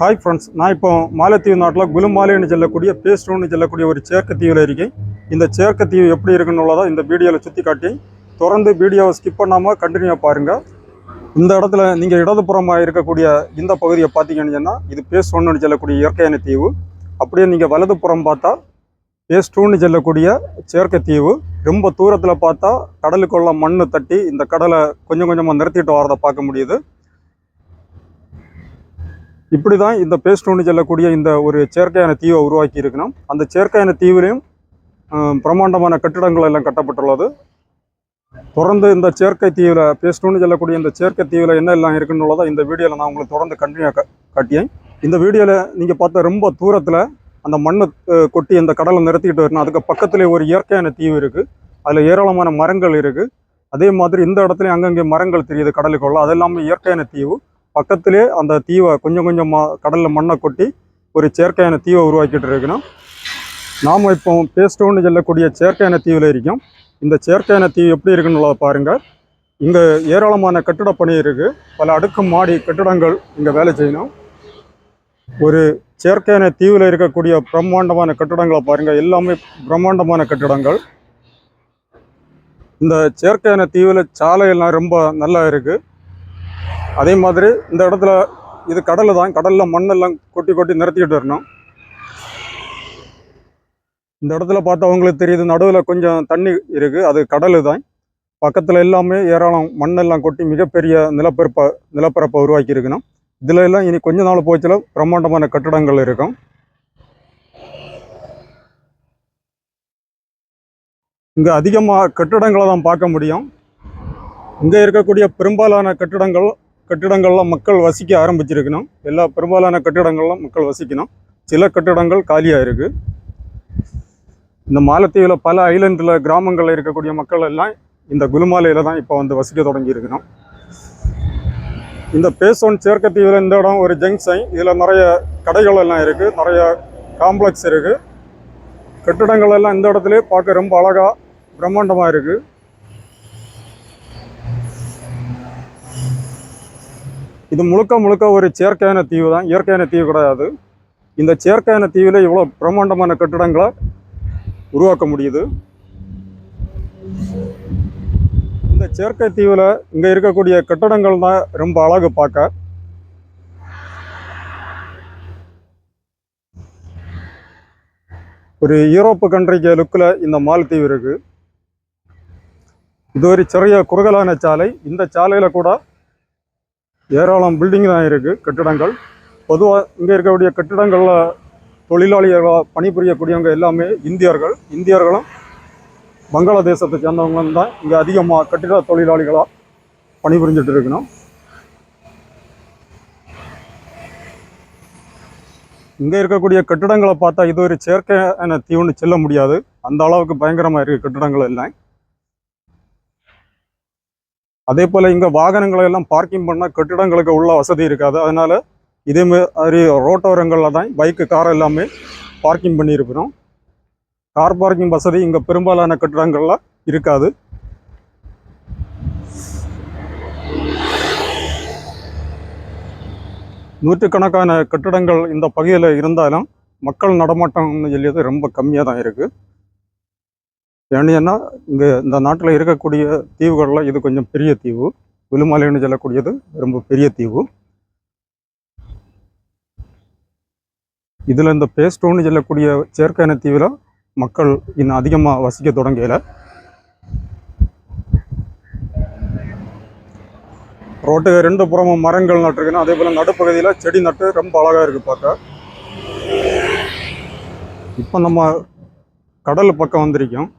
Hi friends நான் இப்போ மாலத்தீவு நாட்டில் குலுமாலேன்னு சொல்லக்கூடிய பேஸ்டோன்னு சொல்லக்கூடிய ஒரு செயற்கத்தீவில் இருக்கேன். இந்த செயற்கத்தீவு எப்படி இருக்குன்னு உள்ளதை இந்த வீடியோவில் சுற்றி காட்டி தொடர்ந்து வீடியோவை ஸ்கிப் பண்ணாமல் கண்டினியூவாக பாருங்கள் இந்த இடத்துல நீங்கள் இடதுபுறமாக இருக்கக்கூடிய இந்த பகுதியை பார்த்தீங்கன்னு சொன்னால் இது பேஸ்டோன்னு சொல்லக்கூடிய இயற்கையான தீவு. அப்படியே நீங்கள் வலதுபுறம் பார்த்தா பேஸ்டூன்னு சொல்லக்கூடிய செயற்கைத்தீவு ரொம்ப தூரத்தில் பார்த்தா கடலுக்குள்ள மண் தட்டி இந்த கடலை கொஞ்சம் கொஞ்சமாக நிறுத்திட்டு வரதை பார்க்க முடியுது. இப்படி தான் இந்த பேஸ்டோன்னு சொல்லக்கூடிய இந்த ஒரு செயற்கையான தீவை உருவாக்கி இருக்கணும். அந்த செயற்கையான தீவிலையும் பிரம்மாண்டமான கட்டிடங்கள் எல்லாம் கட்டப்பட்டுள்ளது. தொடர்ந்து இந்த செயற்கை தீவில் பேஸ்டோன்னு சொல்லக்கூடிய இந்த செயற்கை தீவில் என்ன எல்லாம் இருக்குன்னு இந்த வீடியோவில் நான் உங்களுக்கு தொடர்ந்து கண்டினியூ காட்டியேன். இந்த வீடியோவில் நீங்கள் பார்த்தா ரொம்ப தூரத்தில் அந்த மண்ணை கொட்டி அந்த கடலை நிறுத்திக்கிட்டு வரணும் அதுக்கு பக்கத்துலேயே ஒரு இயற்கையான தீவு இருக்குது அதில் ஏராளமான மரங்கள் இருக்குது அதே மாதிரி இந்த இடத்துலையும் அங்கங்கே மரங்கள் தெரியுது கடலுக்குள்ள. அது எல்லாமே இயற்கையான தீவு. பக்கத்திலே அந்த தீவை கொஞ்சம் கொஞ்சமாக கடலில் மண்ணை கொட்டி ஒரு செயற்கையான தீவை உருவாக்கிட்டு இருக்கணும். நாம் இப்போ பேஸ்டோன்னு சொல்லக்கூடிய செயற்கையான தீவில் இருக்கோம். இந்த செயற்கையான தீவு எப்படி இருக்குன்னு பாருங்கள் இங்கே ஏராளமான கட்டிட பணி இருக்குது பல அடுக்கு மாடி கட்டிடங்கள் இங்கே வேலை செய்யணும். ஒரு செயற்கையான தீவில் இருக்கக்கூடிய பிரம்மாண்டமான கட்டிடங்களை பாருங்கள் எல்லாமே பிரம்மாண்டமான கட்டிடங்கள். இந்த செயற்கையான தீவில் சாலையெல்லாம் ரொம்ப நல்லா இருக்குது அதே மாதிரி இந்த இடத்துல இது கடல் தான். கடலில் மண்ணெல்லாம் கொட்டி கொட்டி நிறுத்திக்கிட்டு வரணும். இந்த இடத்துல பார்த்தா உங்களுக்கு தெரியுது நடுவில் கொஞ்சம் தண்ணி இருக்குது அது கடல் தான். பக்கத்தில் எல்லாமே ஏராளம் மண்ணெல்லாம் கொட்டி மிகப்பெரிய நிலப்பரப்பை நிலப்பரப்பை உருவாக்கி இருக்கணும் இதில் எல்லாம் இனி கொஞ்ச நாள் போச்சில் பிரம்மாண்டமான கட்டிடங்கள் இருக்கும். இங்கே அதிகமாக கட்டிடங்களை தான் பார்க்க முடியும். இங்கே இருக்கக்கூடிய பெரும்பாலான கட்டிடங்கள் கட்டிடங்கள்லாம் மக்கள் வசிக்க ஆரம்பிச்சிருக்கணும். எல்லா பெரும்பாலான கட்டிடங்கள்லாம் மக்கள் வசிக்கணும். சில கட்டிடங்கள் காலியாக இருக்குது இந்த மாலத்தீவில் பல ஐலண்டில் கிராமங்களில் இருக்கக்கூடிய மக்கள் எல்லாம் இந்த குலுமாலையில் தான் இப்போ வந்து வசிக்க தொடங்கியிருக்கணும். இந்த பேசோன் சேர்க்கத்தீவில் இந்த இடம் ஒரு ஜங்ஷன். இதில் நிறைய கடைகள் எல்லாம் இருக்குது நிறைய காம்ப்ளெக்ஸ் இருக்குது கட்டிடங்கள் எல்லாம் இந்த இடத்துல பார்க்க ரொம்ப அழகாக பிரம்மாண்டமாக இருக்குது இது முழுக்க முழுக்க ஒரு செயற்கையான தீவு தான். இயற்கையான தீவு கிடையாது. இந்த செயற்கையான தீவில் இவ்வளோ பிரம்மாண்டமான கட்டிடங்களை உருவாக்க முடியுது. இந்த செயற்கை தீவில் இங்கே இருக்கக்கூடிய கட்டடங்கள் தான் ரொம்ப அழகு பார்க்க. ஒரு யூரோப்பு கண்ட்ரிக்கு லுக்கில் இந்த மால்தீவு இருக்கு. இது ஒரு சிறிய குறுகலான சாலை. இந்த சாலையில் கூட ஏராளம் பில்டிங் தான் இருக்குது கட்டிடங்கள். பொதுவாக இங்கே இருக்கக்கூடிய கட்டிடங்களில் தொழிலாளிகளாக பணிபுரியக்கூடியவங்க எல்லாமே இந்தியர்கள். இந்தியர்களும் வங்காளதேசத்தை சேர்ந்தவங்களும் தான் இங்கே அதிகமாக கட்டிட தொழிலாளிகளாக பணிபுரிஞ்சிட்டு இருக்கணும். இங்கே இருக்கக்கூடிய கட்டிடங்களை பார்த்தா இது ஒரு செயற்கையான தீவுன்னு சொல்ல முடியாது. அந்த அளவுக்கு பயங்கரமாக இருக்குது கட்டிடங்கள் எல்லாம். அதே போல் இங்கே வாகனங்களை எல்லாம் பார்க்கிங் பண்ணால் கட்டிடங்களுக்கு உள்ள வசதி இருக்காது. அதனால இதே மாதிரி ரோட்டோரங்களில் தான் பைக்கு கார் எல்லாமே பார்க்கிங் பண்ணியிருக்கிறோம். கார் பார்க்கிங் வசதி இங்கே பெரும்பாலான கட்டிடங்களில் இருக்காது. நூற்றுக்கணக்கான கட்டிடங்கள் இந்த பகுதியில் இருந்தாலும் மக்கள் நடமாட்டம்னு சொல்லியது ரொம்ப கம்மியாக தான் இருக்குது ஏன்னா இங்கே இந்த நாட்டில் இருக்கக்கூடிய தீவுகளில் இது கொஞ்சம் பெரிய தீவு. விழுமலைன்னு சொல்லக்கூடியது ரொம்ப பெரிய தீவு. இதில் இந்த பேஸ்டோன்னு சொல்லக்கூடிய செயற்கையான தீவில் மக்கள் இன்னும் அதிகமாக வசிக்க தொடங்கல. ரோட்டு ரெண்டு புறமும் மரங்கள் நட்டுருக்குன்னு அதே போல் நடுப்பகுதியில் செடி நட்டு ரொம்ப அழகாக இருக்குது பார்க்க. இப்போ நம்ம கடல் பக்கம் வந்திருக்கோம்.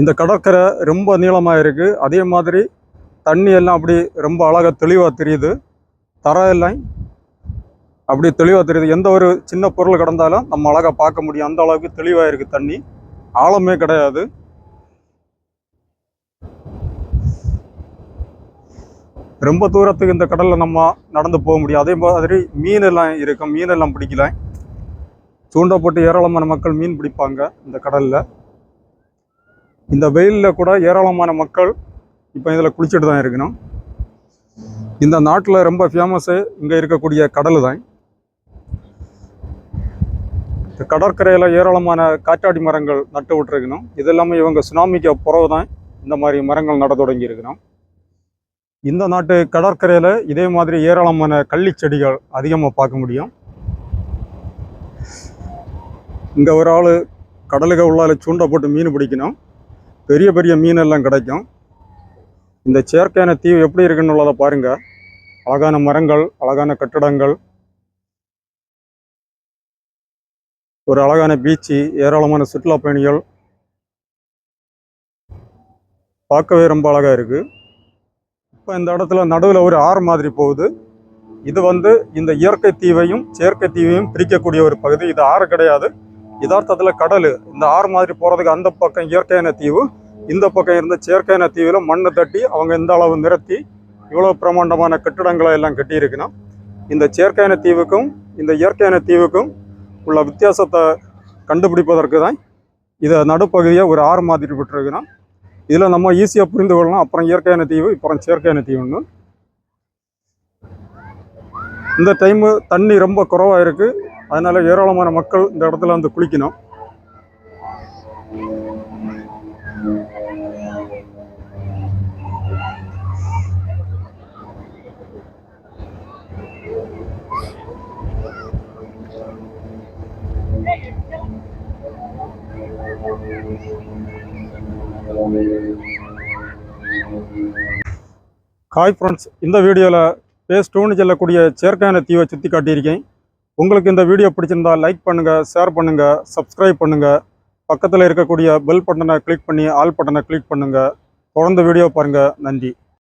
இந்த கடற்கரை ரொம்ப நீளமாக இருக்குது அதே மாதிரி தண்ணி எல்லாம் அப்படி ரொம்ப அழகாக தெளிவாக தெரியுது. தரை எல்லாம் அப்படி தெளிவாக தெரியுது. எந்த ஒரு சின்ன பொருள் கிடந்தாலும் நம்ம அழகாக பார்க்க முடியும். அந்த அளவுக்கு தெளிவாக இருக்குது தண்ணி. ஆழமே கிடையாது. ரொம்ப தூரத்துக்கு இந்த கடலில் நம்ம நடந்து போக முடியும். அதே மாதிரி மீன் எல்லாம் இருக்கும். மீன் எல்லாம் பிடிக்கலாம் தூண்டப்பட்டு ஏராளமான மக்கள் மீன் பிடிப்பாங்க இந்த கடலில். இந்த வெயிலில் கூட ஏராளமான மக்கள் இப்போ இதில் குளிச்சுட்டு தான் இருக்கணும். இந்த நாட்டில் ரொம்ப ஃபேமஸ்ஸு இங்கே இருக்கக்கூடிய கடல் தான் இந்த கடற்கரையில் ஏராளமான காற்றாடி மரங்கள் நட்டு விட்டுருக்கணும். இது எல்லாமே இவங்க சுனாமிக்கு பிறகு தான் இந்த மாதிரி மரங்கள் நட தொடங்கி இருக்கணும். இந்த நாட்டு கடற்கரையில் இதே மாதிரி ஏராளமான கள்ளி செடிகள் அதிகமாக பார்க்க முடியும். இங்கே ஒரு ஆள் கடலுக்கு உள்ளால் சூண்டை போட்டு மீன் பிடிக்கணும். பெரிய பெரிய மீன் எல்லாம் கிடைக்கும். இந்த செயற்கையான தீவு எப்படி இருக்குன்னு உள்ளதை பாருங்க. அழகான மரங்கள் அழகான கட்டடங்கள். ஒரு அழகான பீச்சு ஏராளமான சுற்றுலா பயணிகள். பார்க்கவே ரொம்ப அழகா இருக்கு. இப்போ இந்த இடத்துல நடுவில் ஒரு ஆறு மாதிரி போகுது. இது வந்து இந்த இயற்கை தீவையும் செயற்கை தீவையும் பிரிக்கக்கூடிய ஒரு பகுதி. இது ஆறு கிடையாது. யதார்த்தத்தில் கடல். இந்த ஆறு மாதிரி போகிறதுக்கு அந்த பக்கம் இயற்கையான தீவு இந்த பக்கம் இருந்த செயற்கையான தீவில் மண்ணை தட்டி அவங்க இந்த அளவு நிறுத்தி இவ்வளோ பிரமாண்டமான கட்டிடங்களை எல்லாம் கட்டியிருக்கணும் இந்த செயற்கையான தீவுக்கும் இந்த இயற்கையான தீவுக்கும் உள்ள வித்தியாசத்தை கண்டுபிடிப்பதற்கு தான் இதை நடுப்பகுதியை ஒரு ஆறு மாதிரி விட்டுருக்கணும் இதில் நம்ம ஈஸியாக புரிந்து கொள்ளலாம். அப்புறம் இயற்கையான தீவு அப்புறம் செயற்கையான தீவுன்னு. இந்த டைமு தண்ணி ரொம்ப குறைவாக இருக்குது அதனால ஏராளமான மக்கள் இந்த இடத்துல வந்து குளிக்கணும். ஹாய் ஃப்ரெண்ட்ஸ் இந்த வீடியோவில் பேஸ் டூன்னு சொல்லக்கூடிய செயற்கையான தீவை சுற்றி காட்டியிருக்கேன் உங்களுக்கு இந்த வீடியோ பிடிச்சிருந்தா லைக் பண்ணுங்கள் ஷேர் பண்ணுங்கள் சப்ஸ்கிரைப் பண்ணுங்கள் பக்கத்தில் இருக்கக்கூடிய பெல் பட்டனை கிளிக் பண்ணி ஆல் பட்டனை கிளிக் பண்ணுங்கள் தொடர்ந்து வீடியோ பாருங்கள் நன்றி.